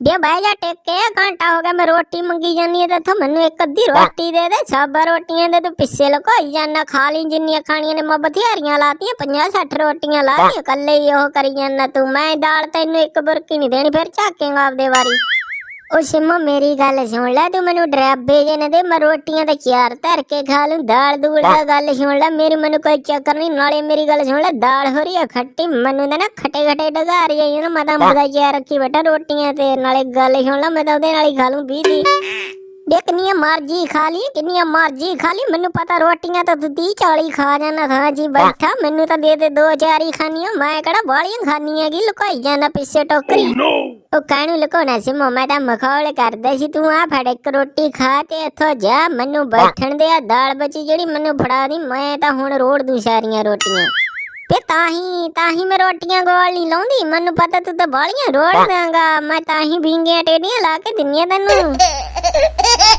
ਬੇ ਬਹਿ ਜਾ ਟੇਕੇ ਘੰਟਾ ਹੋ ਗਿਆ ਮੈਂ ਰੋਟੀ ਮੰਗੀ ਜਾਨੀ ਤੇ ਤੂੰ ਮੈਨੂੰ ਇੱਕ ਅੱਧੀ ਰੋਟੀ ਦੇ ਦੇ ਸਭ ਰੋਟੀਆਂ ਦੇ ਤੂੰ ਪਿੱਛੇ ਲੁਕੋਈ ਜਾਨਾ ਖਾ ਲਈ ਜਿੰਨੀਆਂ ਖਾਣੀਆਂ ਨੇ ਮੈਂ ਬਥੇਰੀਆਂ ਲਾਤੀਆਂ 50 60 ਰੋਟੀਆਂ ਲਾਤੀਆਂ ਕੱਲੇ ਹੀ ਉਹ ਕਰੀ ਜਾਨਾ ਤੂੰ ਮੈਂ ਦਾਲ ਤੈਨੂੰ ਇੱਕ ਬੁਰਕੀ ਨਹੀਂ ਦੇਣੀ ਫਿਰ ਝਾਕੇਗਾ ਆਪਦੇ ਵਾਰੀ। ਉਹ ਸਿੰਮਾ ਮੇਰੀ ਗੱਲ ਸੁਣ ਲੈ ਤੂੰ ਮੈਨੂੰ ਡਰਾਬੇ ਜੇ ਨਾ ਦੇ ਮੈਂ ਰੋਟੀਆਂ ਤੇ ਚਾਰ ਧਰ ਕੇ ਖਾ ਲੂੰ ਦਾਲ ਦੂਲ ਦਾ ਗੱਲ ਸੁਣ ਲੈ ਮੇਰੀ ਮੈਨੂੰ ਕੋਈ ਚੱਕਰ ਨਹੀਂ ਨਾਲੇ ਮੇਰੀ ਗੱਲ ਸੁਣ ਲੈ ਦਾਲ ਹੋ ਰਹੀ ਆ ਖੱਟੀ ਮੈਨੂੰ ਤਾਂ ਨਾ ਖੱਟੇ ਖੱਟੇ ਡਗਾਰੀ ਆਈ ਨਾ ਮੈਂ ਤਾਂ ਚਾਰ ਰੱਖੀ ਬੈਠਾ ਰੋਟੀਆਂ ਤੇ ਨਾਲੇ ਗੱਲ ਸੁਣ ਲੈ ਮੈਂ ਤਾਂ ਉਹਦੇ ਨਾਲ ਹੀ ਖਾ ਲੂੰ 20 ਦੀ ਦੇਖ ਕਿੰਨੀਆਂ ਮਰਜ਼ੀ ਖਾ ਲਈ ਕਿੰਨੀਆਂ ਮਰਜ਼ੀ ਖਾ ਲਈ ਮੈਨੂੰ ਪਤਾ ਰੋਟੀਆਂ ਤਾਂ ਤੂੰ 30 40 ਖਾ ਜਾਣਾ ਥਾਂ ਜੀ ਬੈਠਾ ਮੈਨੂੰ ਤਾਂ ਦੇ ਦੇ ਦੋ ਚਾਰ ਹੀ ਖਾਣੀਆਂ ਮੈਂ ਕਿਹੜਾ ਬਾਲੀਆਂ ਖਾਣੀਆਂ ਕੀ ਲੁਕਾਈ ਜਾਣਾ ਪਿੱਛੇ ਟੋਕਰੀ। ਉਹ ਕਾਹਨੂੰ ਲੁਕਾਉਣਾ ਸੀ ਮੈਂ ਤਾਂ ਮਖੌਲ ਕਰਦਾ ਸੀ ਤੂੰ ਆ ਫੜ ਇੱਕ ਰੋਟੀ ਖਾ ਤੇ ਇੱਥੋਂ ਜਾ ਮੈਨੂੰ ਬੈਠਣ ਦੇ ਆ ਦਾਲ ਬਚੀ ਜਿਹੜੀ ਮੈਨੂੰ ਫੜਾ ਦੀ ਮੈਂ ਤਾਂ ਹੁਣ ਰੋੜ ਦੂੰ ਸਾਰੀਆਂ ਰੋਟੀਆਂ। ਤੇ ਤਾਂ ਹੀ ਤਾਂ ਹੀ ਮੈਂ ਰੋਟੀਆਂ ਗੋਲ ਨਹੀਂ ਲਾਉਂਦੀ ਮੈਨੂੰ ਪਤਾ ਤੂੰ ਤਾਂ ਬਾਲੀਆਂ ਰੋੜ ਦਾਂਗਾ ਮੈਂ ਤਾਂ ਹੀ ਵਿੰਗੀਆਂ ਟੇਡੀਆਂ ਲਾ ਕੇ ਦਿੰਨੀਆਂ ਤੈਨੂੰ।